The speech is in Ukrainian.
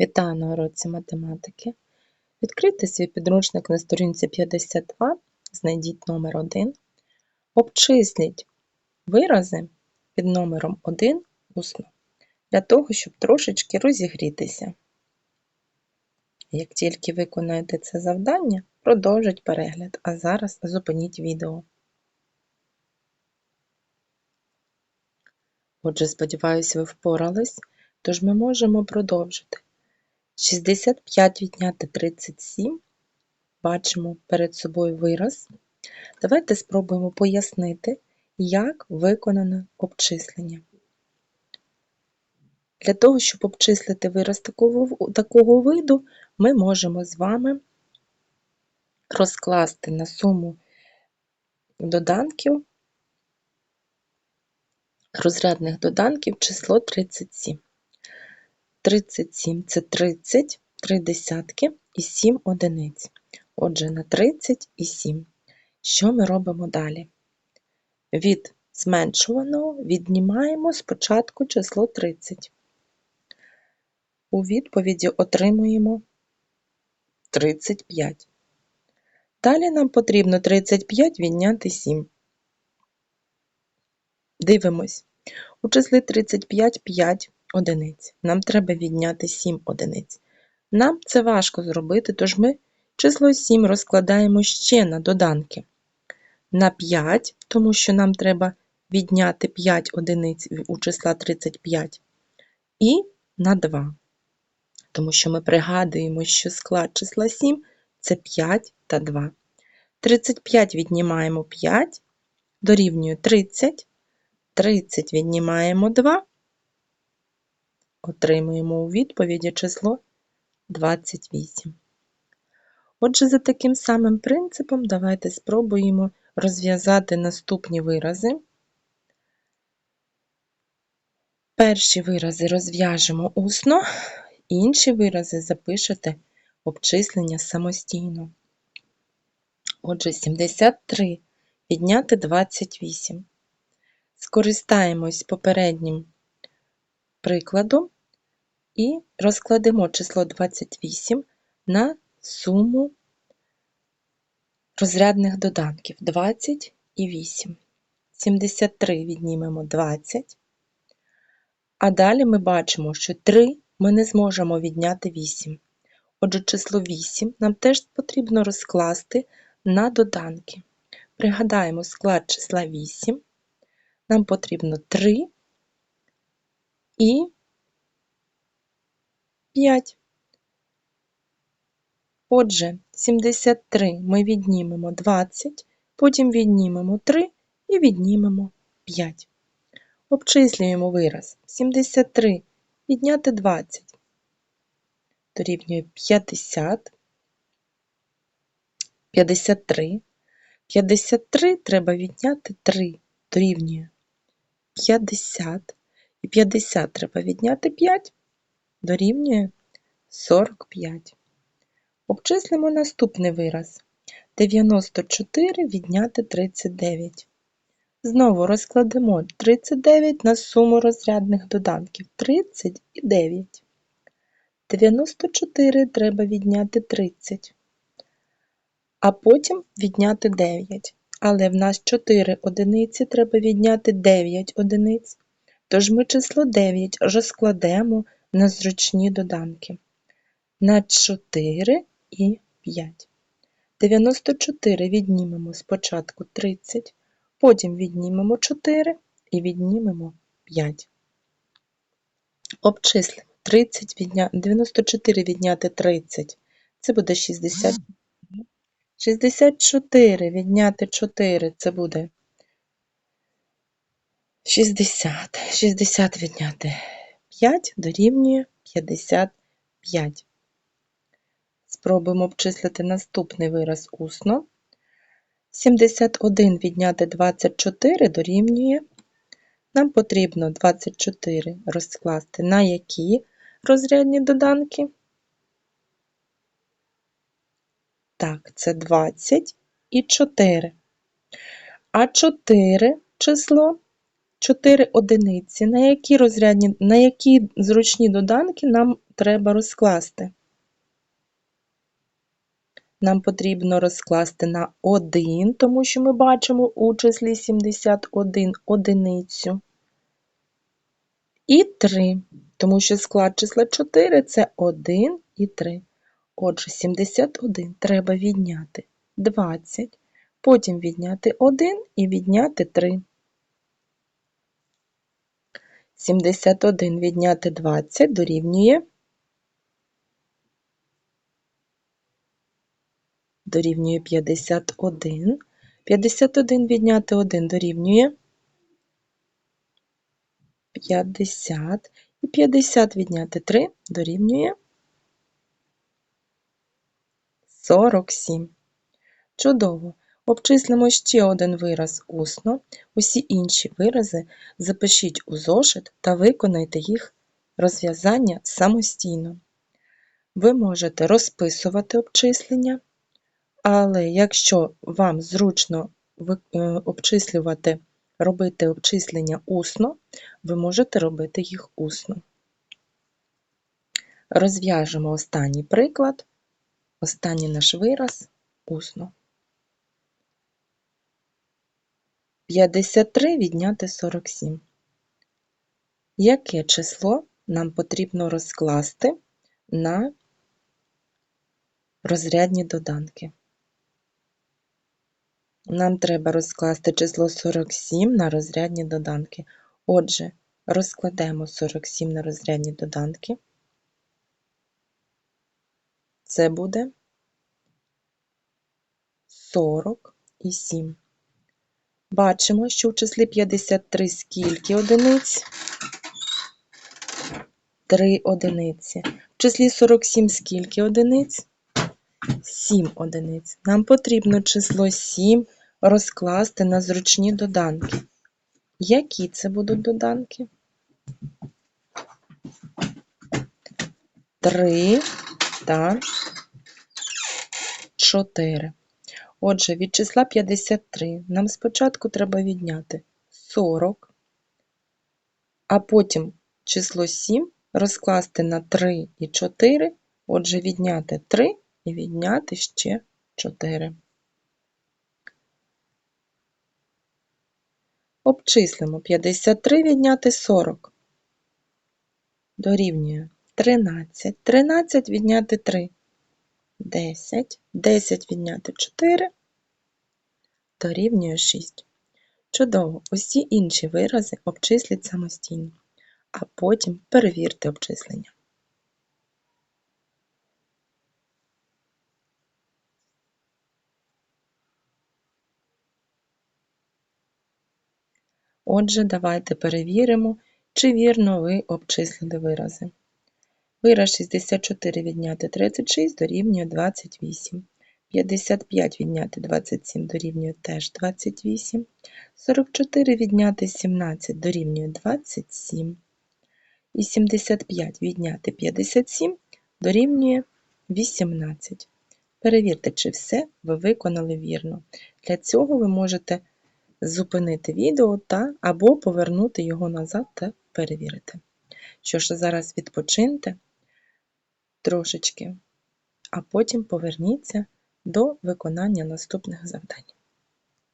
Вітаю на уроці математики. Відкрийте свій підручник на сторінці 52, знайдіть номер 1. Обчисліть вирази під номером 1 усно, для того, щоб трошечки розігрітися. Як тільки виконаєте це завдання, продовжіть перегляд, а зараз зупиніть відео. Отже, сподіваюся, ви впорались, тож ми можемо продовжити. 65 відняти 37. Бачимо перед собою вираз. Давайте спробуємо пояснити, як виконане обчислення. Для того, щоб обчислити вираз такого, такого виду, ми можемо з вами розкласти на суму доданків, розрядних доданків число 37. 37 це 30, 3 десятки і 7 одиниць. Отже, на 30 і 7. Що ми робимо далі? Від зменшуваного віднімаємо спочатку число 30. У відповіді отримуємо 35. Далі нам потрібно 35 відняти 7. Дивимось. У числі 35 5 одиниць. Нам треба відняти 7 одиниць. Нам це важко зробити, тож ми число 7 розкладаємо ще на доданки. На 5, тому що нам треба відняти 5 одиниць у числа 35. І на 2, тому що ми пригадуємо, що склад числа 7 це 5 та 2. 35 віднімаємо 5, дорівнює 30. 30 віднімаємо 2, отримуємо у відповіді число 28. Отже, за таким самим принципом давайте спробуємо розв'язати наступні вирази. Перші вирази розв'яжемо усно, інші вирази запишете обчислення самостійно. Отже, 73 підняти 28. Скористаємось попереднім прикладом і розкладемо число 28 на суму розрядних доданків 20 і 8. 73 віднімемо 20. А далі ми бачимо, що 3 ми не зможемо відняти 8. Отже, число 8 нам теж потрібно розкласти на доданки. Пригадаємо склад числа 8. Нам потрібно 3 і 5. Отже, 73 ми віднімемо 20, потім віднімемо 3 і віднімемо 5. Обчислюємо вираз 73 відняти 20 дорівнює 50, 53. 53 треба відняти 3 дорівнює 50. І 50 треба відняти 5 дорівнює 45. Обчислимо наступний вираз. 94 відняти 39. Знову розкладемо 39 на суму розрядних доданків 30 і 9. 94 треба відняти 30, а потім відняти 9. Але в нас 4 одиниці треба відняти 9 одиниць. Тож ми число 9 розкладемо на зручні доданки на 4 і 5. 94 віднімемо спочатку 30, потім віднімемо 4 і віднімемо 5. Обчислимо 30 відня... 94 відняти 30. Це буде 60. 64 відняти 4 це буде 60. 60 відняти 5 дорівнює 55. Спробуємо обчислити наступний вираз усно. 71 відняти 24 дорівнює. Нам потрібно 24 розкласти на які розрядні доданки. Так, це 20 і 4. А 4 число 4 одиниці, на які, розрядні, на які зручні доданки нам треба розкласти. Нам потрібно розкласти на 1, тому що ми бачимо у числі 71 одиницю. І 3, тому що склад числа 4 це 1 і 3. Отже, 71 треба відняти 20, потім відняти 1 і відняти 3. 71 відняти 20 дорівнює дорівнює 51. 51 відняти 1 дорівнює 50. І 50 відняти 3 дорівнює 47. Чудово! Обчислимо ще один вираз усно. Усі інші вирази запишіть у зошит та виконайте їх розв'язання самостійно. Ви можете розписувати обчислення, але якщо вам зручно е, обчислювати, робити обчислення усно, ви можете робити їх усно. Розв'яжемо останній приклад, останній наш вираз усно. 53 відняти 47. Яке число нам потрібно розкласти на розрядні доданки? Нам треба розкласти число 47 на розрядні доданки. Отже, розкладемо 47 на розрядні доданки. Це буде 40 і 7. Бачимо, що в числі 53 скільки одиниць? 3 одиниці. В числі 47 скільки одиниць? 7 одиниць. Нам потрібно число 7 розкласти на зручні доданки. Які це будуть доданки? 3 та 4. Отже, від числа 53 нам спочатку треба відняти 40, а потім число 7 розкласти на 3 і 4, отже, відняти 3 і відняти ще 4. Обчислимо 53 відняти 40. Дорівнює 13. 13 відняти 3. 10, 10 відняти 4 дорівнює 6. Чудово, усі інші вирази обчисліть самостійно, а потім перевірте обчислення. Отже, давайте перевіримо, чи вірно ви обчислили вирази. Вираз 64 відняти 36 дорівнює 28. 55 відняти 27 дорівнює теж 28. 44 відняти 17 дорівнює 27. І 75 відняти 57 дорівнює 18. Перевірте, чи все ви виконали вірно. Для цього ви можете зупинити відео та або повернути його назад та перевірити. Що ж, зараз відпочиньте трошечки, а потім поверніться до виконання наступних завдань.